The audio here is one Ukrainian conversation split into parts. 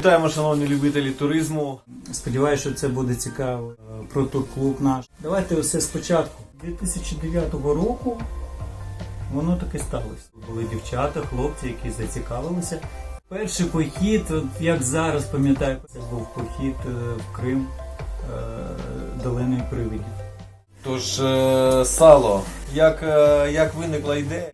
Вітаємо, шановні любителі туризму. Сподіваюся, що це буде цікаво е, про турклуб наш. Давайте все спочатку. 2009 року воно таки сталося. Були дівчата, хлопці, які зацікавилися. Перший похід, як зараз пам'ятаю, це був похід е, в Крим е, долиною привидів. Тож, сало, як, як виникла ідея?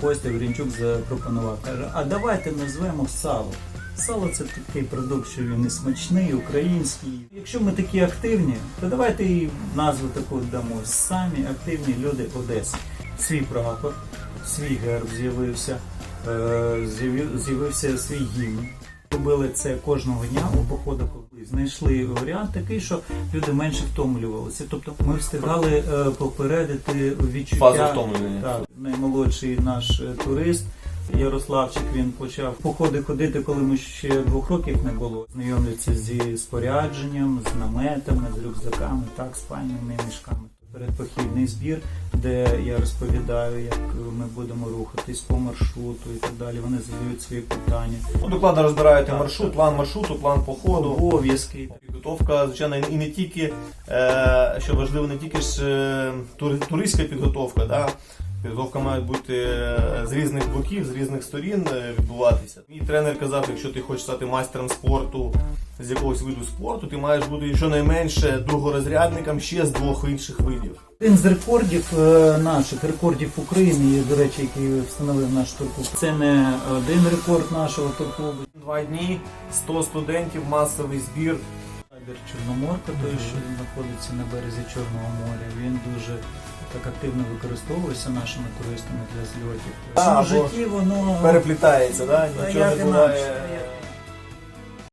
Костя Гринчук запропонував, каже, а давайте назвемо сало. Сало це такий продукт, що він і смачний, український. Якщо ми такі активні, то давайте і назву таку дамо. Самі активні люди Одеси. Свій прапор, свій герб з'явився, е, з'явився свій гімн. Робили це кожного дня у походах. Знайшли варіант такий, що люди менше втомлювалися. Тобто ми встигали е, попередити відчуття. Фаза втомлення. Так, наймолодший наш е, турист Ярославчик. Він почав походи ходити, коли ми ще двох років не було. Знайомиться зі спорядженням, з наметами, з рюкзаками, так, спальними мішками. Передпохідний збір, де я розповідаю, як ми будемо рухатись по маршруту і так далі. Вони задають свої питання. Ну, докладно розбираєте Так, маршрут, так. план маршруту, план походу. Обов'язки. Підготовка, звичайно, і не тільки, е, що важливо, не тільки ж е, туристська підготовка, да? Підготовка має бути е, з різних боків, з різних сторін е, відбуватися. Мій тренер казав, якщо ти хочеш стати майстером спорту з якогось виду спорту, ти маєш бути щонайменше другорозрядником ще з двох інших видів. Один з рекордів е, наших рекордів України, до речі, який встановив наш турклуб. Це не один рекорд нашого турклубу. Два дні, 100 студентів, масовий збір. Табір Чорноморка, той, що знаходиться на березі Чорного моря, він дуже так активно використовується нашими туристами для зльотів. А, В житті воно Переплітається, да? Нічого не інакше, буває.